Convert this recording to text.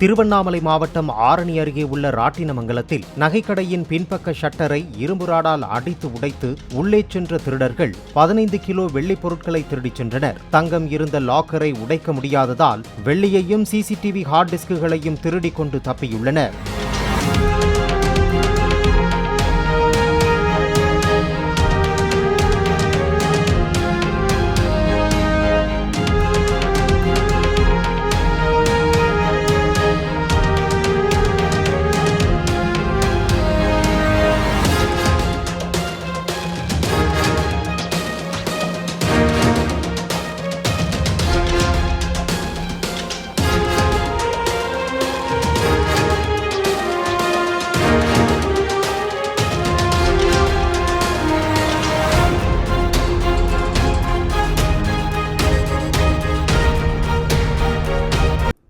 திருவண்ணாமலை மாவட்டம் ஆரணி அருகே உள்ள ராட்டினமங்கலத்தில் நகைக்கடையின் பின்பக்க ஷட்டரை இரும்பு ராடால் அடித்து உடைத்து உள்ளே சென்ற திருடர்கள் பதினைந்து கிலோ வெள்ளிப் பொருட்களை திருடிச் சென்றனர். தங்கம் இருந்த லாக்கரை உடைக்க முடியாததால் வெள்ளியையும் சிசிடிவி ஹார்ட் டிஸ்குகளையும் திருடிக் கொண்டு தப்பியுள்ளனர்.